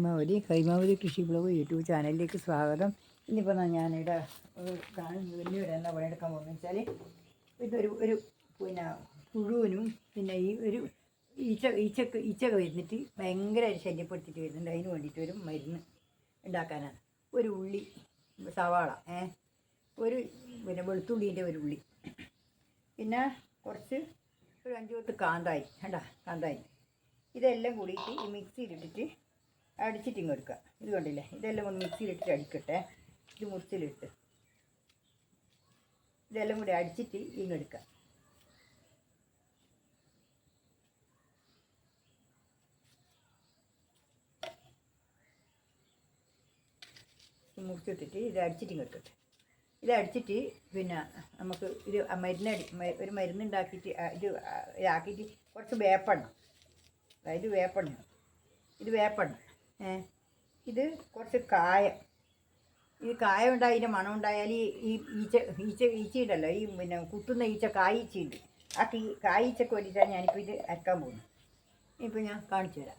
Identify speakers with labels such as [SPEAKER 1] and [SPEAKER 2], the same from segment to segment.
[SPEAKER 1] ഹൈമാവതി കൈമാവലി കൃഷി blog YouTube ചാനലിലേക്ക് സ്വാഗതം. ഇന്നിപ്പോൾ ഞാനിവിടെ കാണുന്നത് വലിയൊരു എന്താ പണിയെടുക്കാൻ പോകുന്നത് വെച്ചാൽ ഇതൊരു ഒരു പിന്നെ പുഴുവിനും പിന്നെ ഈ ഒരു ഈച്ച ഈച്ചക്ക് ഈച്ചക്ക് വരുന്നിട്ട് ഭയങ്കരമായിട്ട് ശല്യപ്പെടുത്തിയിട്ട് വരുന്നുണ്ട്. അതിന് വേണ്ടിയിട്ട് ഒരു മരുന്ന് ഉണ്ടാക്കാനാണ്. ഒരു ഉള്ളി സവാള ഏ? ഒരു പിന്നെ വെളുത്തുള്ളീന്റെ ഒരു ഉള്ളി. പിന്നെ കുറച്ച് ഒരു അഞ്ചു പത്ത് കാന്തായി കണ്ടാ കാന്തായി ഇതെല്ലാം കൂടിയിട്ട് ഈ മിക്സിയിലിട്ടിട്ട് അടിച്ചിട്ട് ഇങ്ങ് എടുക്കുക. ഇത് കണ്ടില്ലേ? ഇതെല്ലാം ഒന്ന് മിക്സിയിലിട്ടിട്ട് അടിക്കട്ടെ. ഇത് മുറിച്ചിലിട്ട്. ഇതെല്ലാം കൂടി അടിച്ചിട്ട് ഇങ്ങ് എടുക്കുക. മുറിച്ചിട്ടിട്ട് ഇത് അടിച്ചിട്ട് ഇങ്ങ് എടുക്കട്ടെ. ഇത് അടിച്ചിട്ട് പിന്നെ നമുക്ക് ഇത് മരുന്നടി ഒരു മരുന്ന് ഉണ്ടാക്കിയിട്ട് ഇത് ഇതാക്കിയിട്ട് കുറച്ച് വേപ്പെണ്ണ. അതായത് വേപ്പെണ്ണ. ഇത് വേപ്പെണ്ണ. ഇത് കുറച്ച് കായ. ഈ കായ ഉണ്ടായി ഇതിന്റെ മണം ഉണ്ടായാൽ ഈ ഈച്ച ഈച്ച ഈച്ചയുണ്ടല്ലോ ഈ പിന്നെ കുത്തുന്ന ഈച്ച കായീച്ചയുണ്ട് ആ കീ കായീച്ചക്ക് വേണ്ടിയിട്ടാണ് ഞാനിപ്പോൾ ഇത് അരക്കാൻ പോകുന്നത്. ഇപ്പോൾ ഞാൻ കാണിച്ചു തരാം.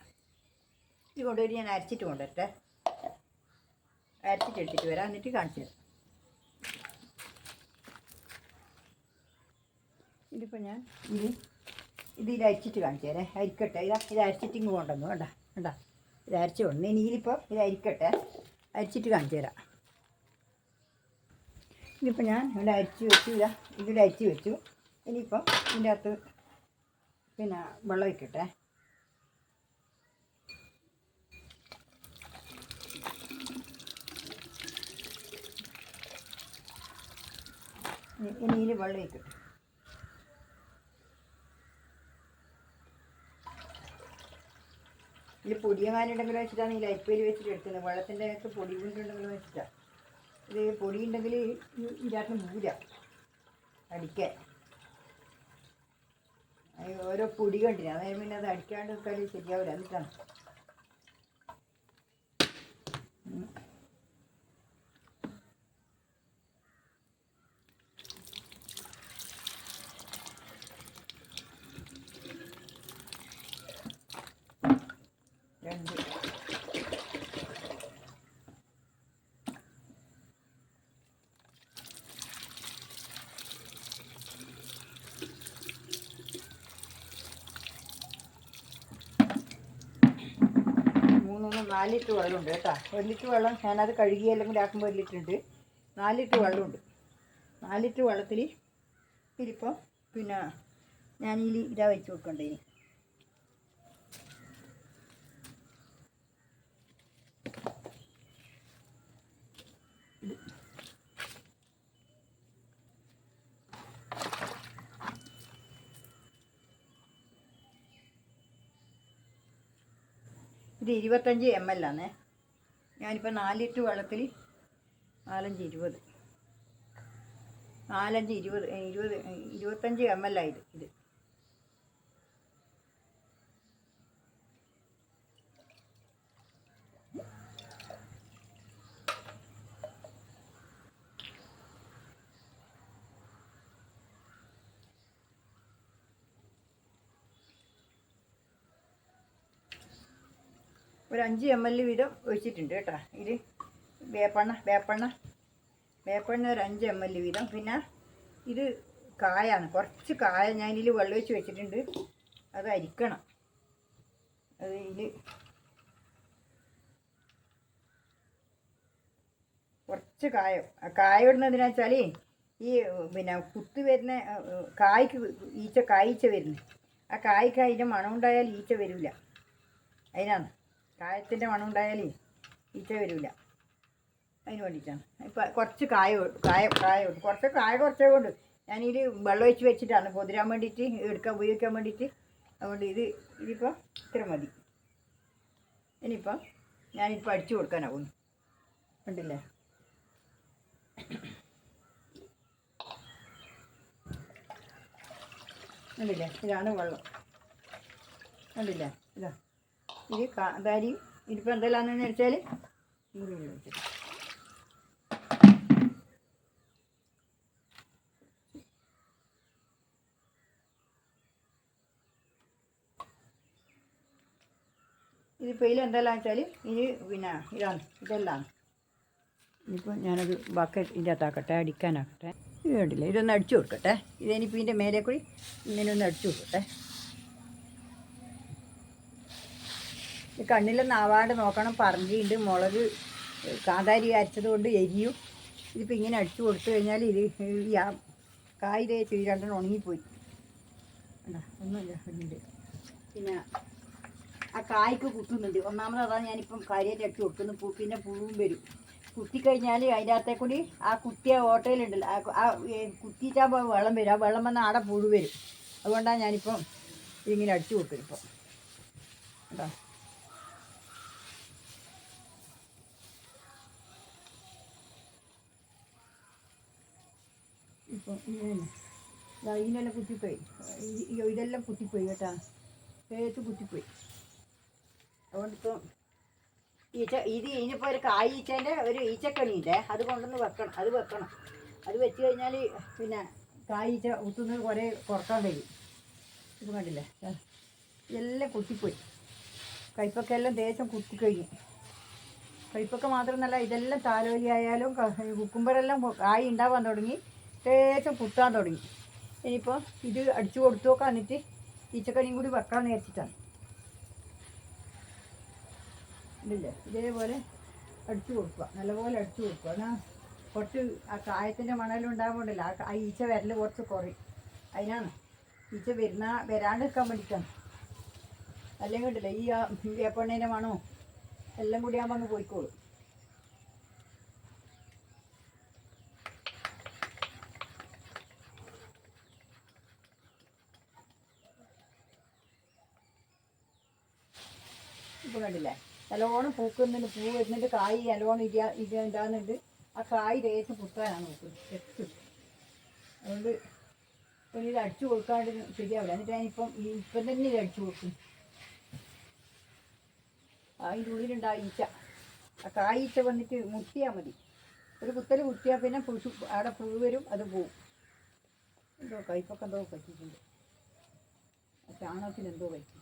[SPEAKER 1] ഇത് കൊണ്ടുവരും ഞാൻ അരച്ചിട്ട് കൊണ്ടുവരട്ടെ. അരച്ചിട്ട് എടുത്തിട്ട് വരാം എന്നിട്ട് കാണിച്ചു തരാം. ഇതിപ്പോൾ ഞാൻ ഇത് ഇതിൽ അരിച്ചിട്ട് കാണിച്ചു തരാം. അരിക്കട്ടെ ഇതാ ഇത് അരിച്ചിട്ട് ഇങ്ങ് കൊണ്ടുവന്നു. വേണ്ട വേണ്ട ഇത് അരച്ച് കൊണ്ടു ഇനി ഇതിലിപ്പോൾ ഇത് അരിക്കട്ടെ അരിച്ചിട്ട് കാണിച്ചു തരാം. ഇതിപ്പോൾ ഞാൻ ഇവിടെ അരിച്ച് വെച്ചു. ഇതാ ഇതിവിടെ അരിച്ച് വെച്ചു. ഇനിയിപ്പം ഇതിന്റെ അകത്ത് പിന്നെ വെള്ളം വയ്ക്കട്ടെ ഇനി ഇതിൽ വെള്ളം വയ്ക്കട്ടെ ഇതിൽ പൊടിയങ്ങാനുണ്ടെങ്കിൽ വെച്ചിട്ടാണ് ഈ ലൈപ്പേര് വെച്ചിട്ട് എടുക്കുന്നത് വെള്ളത്തിന്റെ അകത്ത് പൊടി കൊണ്ടുണ്ടെങ്കിൽ വെച്ചിട്ടാണ് ഇത് പൊടി ഉണ്ടെങ്കിൽ ഇതിനകത്ത് മൂര അടിക്കാൻ. ഓരോ പൊടി കണ്ടിന് അതായത് പിന്നെ അത് അടിക്കാണ്ട് വെക്കാൻ ശരിയാവില്ല എന്നിട്ടാണ് നാല് ലിറ്റർ വെള്ളമുണ്ട് കേട്ടോ. ഒരു ലിറ്റർ വെള്ളം ഞാനത് കഴുകി അല്ലെങ്കിൽ ആക്കുമ്പോൾ ഒരു ലിറ്റർ ഉണ്ട് നാല് ലിറ്റർ വെള്ളമുണ്ട്. നാല് ലിറ്റർ വെള്ളത്തിൽ ഇതിലിപ്പോൾ പിന്നെ ഞാൻ ഈ ഇതാ വെച്ച് കൊടുക്കണ്ടേ ഇനി. ഇത് ഇരുപത്തഞ്ച് എം എൽ ആണേ. ഞാനിപ്പോൾ നാല് ലിറ്റർ വെള്ളത്തിൽ നാലഞ്ച് ഇരുപത്. നാലഞ്ച് ഇരുപത് ഇരുപത് ഇരുപത്തഞ്ച് എം എൽ ആയത് ഇത്. ഒരു അഞ്ച് എം എൽ വീതം ഒഴിച്ചിട്ടുണ്ട് കേട്ടോ. ഇത് വേപ്പെണ്ണ വേപ്പെണ്ണ വേപ്പെണ്ണ ഒരു അഞ്ച് എം എൽ വീതം. പിന്നെ ഇത് കായാണ്. കുറച്ച് കായ ഞാൻ ഇതിൽ വെള്ളം ഒഴിച്ച് വെച്ചിട്ടുണ്ട്. അത് അരിക്കണം. അത് ഇതിൽ കുറച്ച് കായം. കായ ഇടുന്നതിനാ വെച്ചാൽ ഈ പിന്നെ കുത്തി വരുന്ന കായ്ക്ക് ഈച്ച കായ്ച്ച വരുന്നത്. ആ കായ്ക്ക് അതിന്റെ മണം ഉണ്ടായാൽ ഈച്ച വരില്ല അതിനാണ്. കായത്തിന്റെ മണം ഉണ്ടായാലേ ഈച്ച വരില്ല അതിന് വേണ്ടിയിട്ടാണ് ഇപ്പം കുറച്ച് കായ കായ കായ കുറച്ച് കായ കുറച്ചേ കൊണ്ട് ഞാനിത് വെള്ളം ഒഴിച്ച് വെച്ചിട്ടാണ് പൊതിരാൻ വേണ്ടിയിട്ട് എടുക്കാൻ ഉപയോഗിക്കാൻ വേണ്ടിയിട്ട്. അതുകൊണ്ട് ഇത് ഇതിപ്പോൾ ഇത്ര മതി. ഇനിയിപ്പം ഞാനിപ്പോൾ അടിച്ചു കൊടുക്കാനാവുന്നു ഉണ്ടല്ലേ കണ്ടില്ലേ? ഇതാണ് വെള്ളം. കണ്ടില്ലേ? ഇതാ. ഇത് കാന്താരിയും ഇതിപ്പോൾ എന്തെല്ലാന്ന് വെച്ചാൽ ഇതിപ്പോൾ ഇതിൽ എന്തെല്ലാം വെച്ചാൽ ഇത് പിന്നെ ഇതാണ് ഇതെല്ലാം. ഇനിയിപ്പോൾ ഞാനത് ബക്കറ്റ് ഇതിന്റെ അകത്താക്കട്ടെ അടിക്കാനാക്കട്ടെ. ഇത് വേണ്ടില്ല ഇതൊന്ന് അടിച്ചു കൊടുക്കട്ടെ. ഇതിനിപ്പോൾ ഇതിന്റെ മേലെ കൂടി ഇങ്ങനെ ഒന്ന് അടിച്ചു കൊടുക്കട്ടെ. കണ്ണിലൊന്ന് ആവാണ്ട് നോക്കണം പറങ്കിയുണ്ട് മുളക് കാന്താരി അരച്ചത് കൊണ്ട് എരിയും. ഇതിപ്പോൾ ഇങ്ങനെ അടിച്ചു കൊടുത്തു കഴിഞ്ഞാൽ ഇത് കായ് തേച്ച് രണ്ടെണ്ണം ഉണങ്ങിപ്പോയി? ഒന്നുമില്ല ഉണ്ട് പിന്നെ ആ കായ്ക്ക് കുത്തുന്നുണ്ട്. ഒന്നാമത് അതാണ് ഞാനിപ്പം കാര്യമായിട്ട് അടിച്ചു കൊടുക്കുന്നു. പൂപ്പിന്റെ പുഴുവും വരും. കുത്തിക്കഴിഞ്ഞാൽ അതിന്റെ അകത്തെ കൂടി ആ കുത്തിയ ഓട്ടയിലുണ്ടല്ലോ. ആ കുത്തിയിട്ടാകുമ്പോൾ വെള്ളം വരും. ആ വെള്ളം വന്നാൽ ആടെ പുഴു വരും. അതുകൊണ്ടാണ് ഞാനിപ്പം ഇതിങ്ങനെ അടിച്ചു കൊടുക്കുന്നത് ഇപ്പം. കേട്ടോ ഇപ്പം ഇതിനെല്ലാം കുത്തിപ്പോയി. ഇതെല്ലാം കുത്തിപ്പോയി കേട്ടാ. തേച്ച് കുത്തിപ്പോയി. അതുകൊണ്ടിപ്പം ഈച്ച ഇത് ഇനിയിപ്പോൾ ഒരു കായ് ഈച്ചേന്റെ ഒരു ഈച്ചക്കണിയില്ലേ? അത് കൊണ്ടുവന്ന് വെക്കണം. അത് വെക്കണം. അത് വെച്ച് കഴിഞ്ഞാൽ പിന്നെ കായ് ഈച്ച കുത്തുന്നത് കുറേ കുറയ്ക്കാൻ കഴിയും ഇത് കണ്ടില്ലേ? എല്ലാം കുത്തിപ്പോയി. കൈപ്പൊക്കെ എല്ലാം ദേശം കുത്തിക്കഴിഞ്ഞു മാത്രം മാത്രമല്ല ഇതെല്ലാം താലോലി ആയാലും കുക്കുമ്പറെല്ലാം കായ് ഉണ്ടാവാൻ തുടങ്ങി. ദേശം കുത്താൻ തുടങ്ങി. ഇനിയിപ്പോൾ ഇത് അടിച്ചു കൊടുത്തു നോക്കാം എന്നിട്ട് ഈച്ചക്കണിയും കൂടി വെക്കാൻ നേരിച്ചിട്ടാണ് ഇല്ലേ ഇതേപോലെ അടിച്ചു കൊടുക്കുക. നല്ലപോലെ അടിച്ചു കൊടുക്കുക. എന്നാൽ കുറച്ച് ആ കായത്തിന്റെ മണലുണ്ടാകുമ്പോണ്ടല്ലോ ആ ആ ഈച്ച വരൽ കുറച്ച് കുറയും. അതിനാണ് ഈച്ച വരുന്ന വരാണ്ട് നിൽക്കാൻ വേണ്ടിയിട്ടാണ്. അല്ലെങ്കിൽ ഉണ്ടല്ലോ ഈ വേപ്പണ്ണേന്റെ മണോ എല്ലാം കൂടി ആകുമ്പോൾ അങ്ങ് പോയിക്കോളും. ഇപ്പോൾ കണ്ടില്ലേ? നല്ലോണം പൂക്കുന്നതിന് പൂ വരുന്നുണ്ട് കായ് നല്ലോണം ഇരിയാ ഇരിയാണ്ടാകുന്നുണ്ട് ആ കായ് തേച്ച് പുത്താനാണ് നോക്കുന്നത് എത്തും അതുകൊണ്ട് ഇപ്പം ഇത് അടിച്ചു കൊടുക്കാണ്ട് ശരിയാവില്ല. എന്നിട്ട് ഞാനിപ്പം ഈ ഇപ്പം തന്നെ ഇത് അടിച്ചു കൊടുക്കും. അതിന്റെ ആ ഈച്ച. ആ കായീച്ച വന്നിട്ട് മുത്തിയാൽ മതി. ഒരു കുത്തൽ കുത്തിയാൽ പിന്നെ പുഴു അവിടെ പുഴു വരും അത് പോവും. എന്തോ കയ്പൊക്കെ എന്തോ പറ്റിയിട്ടുണ്ട്. ചാണകത്തിന് എന്തോ പറ്റി.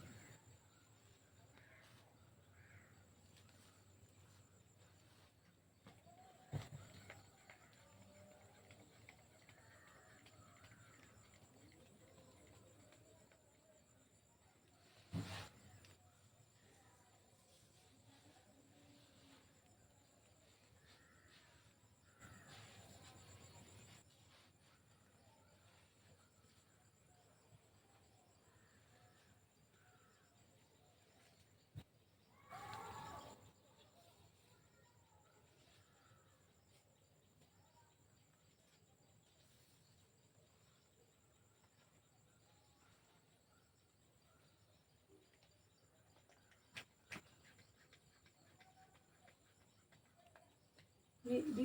[SPEAKER 1] ഇത്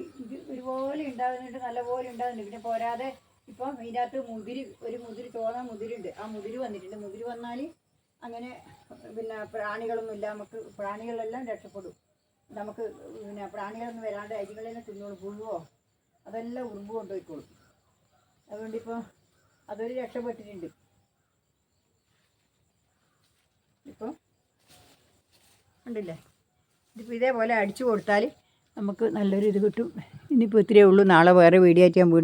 [SPEAKER 1] ഒരുപോലെ ഉണ്ടാകുന്നുണ്ട് നല്ലപോലെ ഉണ്ടാകുന്നുണ്ട്. പിന്നെ പോരാതെ ഇപ്പം ഇതിനകത്ത് മുതിരി ഒരു മുതിരി ചോന്ന മുതിരുണ്ട്. ആ മുതിരി വന്നിട്ടുണ്ട്. മുതിരി വന്നാൽ അങ്ങനെ പിന്നെ പ്രാണികളൊന്നും ഇല്ല. നമുക്ക് പ്രാണികളെല്ലാം രക്ഷപ്പെടും. നമുക്ക് പിന്നെ പ്രാണികളൊന്നും വരാണ്ട് അരികളെല്ലാം തിന്നോളും. പുഴുവോ? അതെല്ലാം ഉറുമ്പ് കൊണ്ടുപോയിക്കോളും. അതുകൊണ്ട് ഇപ്പോൾ അതൊരു രക്ഷപ്പെട്ടിട്ടുണ്ട്. ഇപ്പം ഉണ്ടല്ലേ ഇതിപ്പോൾ ഇതേപോലെ അടിച്ചു കൊടുത്താൽ നമുക്ക് നല്ലൊരു ഇത് കിട്ടും. ഇനിയിപ്പോൾ ഇത്രയേ ഉള്ളൂ. നാളെ വേറെ വീഡിയോ ആയിട്ട് ഞാൻ വീണ്ടും